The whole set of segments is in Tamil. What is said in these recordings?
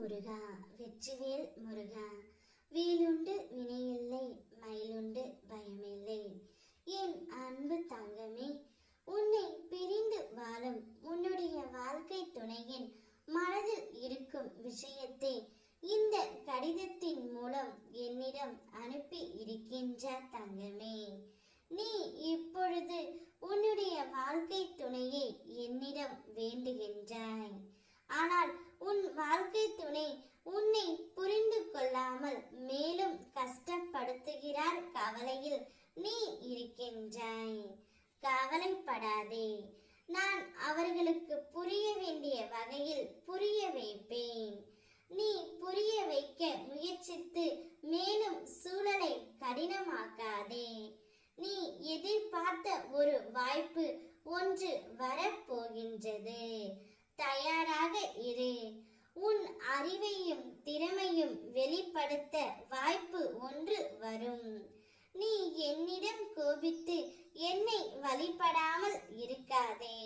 முருகா வெற்றிவேல் முருகா. வேலுண்டு வினையில்லை மயிலுண்டு பயமில்லை. என் அன்பு தங்கமே உன்னை பிரிந்து வாழும் உன்னுடைய வாழ்க்கை துணையின் மனதில் இருக்கும் விஷயத்தை இந்த கடிதத்தின் மூலம் என்னிடம் அனுப்பி இருக்கின்ற தங்கமே நீ இப்பொழுது உன்னுடைய வாழ்க்கை துணையை என்னிடம் வேண்டுகின்றாய் ஆனால் உன் வாழ்க்கை துணை உன்னை புரிந்து கொள்ளாமல் மேலும் என்றார் கவலையில் நீ இருக்கின்றாய். கவலைப்படாதே. நான் அவர்களுக்கு புரிய வேண்டிய வகையில் புரிய வைப்பேன். நீ புரிய வைக்க முயற்சித்து மேலும் சூழலை கடினமாக்காதே. நீ எதிர்பார்த்த ஒரு வாய்ப்பு ஒன்று வரப்போகின்றது. தயாராக இரு. உன் அறிவையும் திறமையும் வெளிப்படுத்த வாய்ப்பு ஒன்று வரும். கோபித்து என்னை வழிபடாமல் இருக்காதே.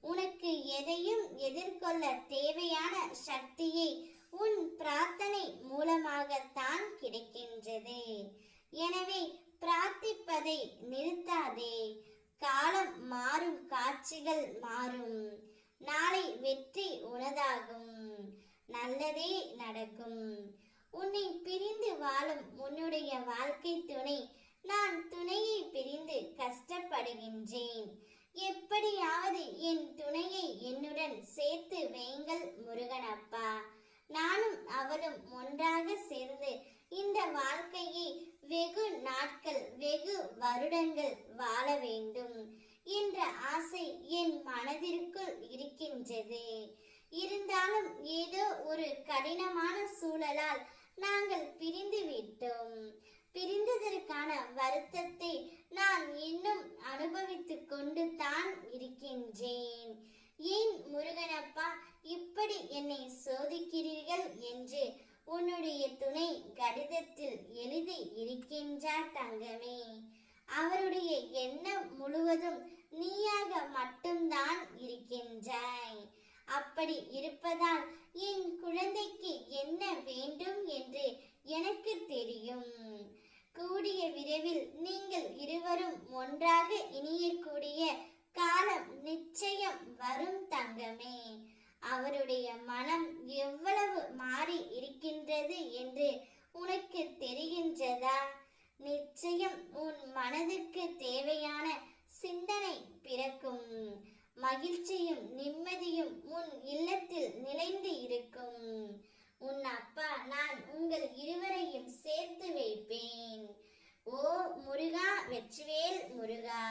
உனக்கு எதையும் எதிர்கொள்ள தேவையான சக்தியை உன் பிரார்த்தனை மூலமாகத்தான் கிடைக்கின்றது. எனவே பிரார்த்திப்பதை நிறுத்தாதே. காலம் மாறும் காட்சிகள் மாறும். நாளை வெற்றி உனதாகும். நல்லதே நடக்கும். உன்னை பிரிந்து வாழும் உன்னுடைய வாழ்க்கை துணை நான் துணையை பிரிந்து கஷ்டப்படுகின்றேன் எப்படியாவது என் துணையை என்னுடன் சேர்த்து வைங்கள் முருகனப்பா நானும் அவளும் ஒன்றாக சேர்ந்து இந்த வாழ்க்கையை வெகு நாட்கள் வெகு வருடங்கள் வாழ வேண்டும் என்ற ஆசை என் மனதிற்குள் இருக்கின்றது. இருந்தாலும் ஏதோ ஒரு கடினமான சூழலால் நாங்கள் பிரிந்து விட்டோம். பிரிந்ததற்கான வருத்தத்தை நான் இன்னும் அனுபவித்துக் கொண்டு தான் இருக்கிறேன் ஏன் முருகனப்பா எப்படி என்னை சோதிக்கிறீர்கள் என்று உன்னுடைய துணை கடிதத்தில் எழுதி இருக்கின்றார் தங்கமே. அவருடைய எண்ணம் முழுவதும் நீயாக மட்டும்தான் இருக்கின்றாய். அப்படி இருப்பதால் என் குழந்தைக்கு என்ன வேண்டும் என்று எனக்கு தெரியும். கூடிய விரைவில் நீங்கள் இருவரும் ஒன்றாக இணையக்கூடிய காலம் நிச்சயம் வரும் தங்கமே அவருடைய மனம் எவ்வளவு மாறி இருக்கின்றது என்று உனக்கு தெரிகின்றதா? நிச்சயம் உன் மனதுக்கு தேவையான சிந்தனை பிறக்கும். மகிழ்ச்சியும் நிம்மதியும் உன் இல்லத்தில் நிலைந்து இருக்கும். உன் அப்பா நான் உங்கள் இருவரையும் சேர்த்து வைப்பேன். ஓ முருகா வெற்றிவேல் முருகா!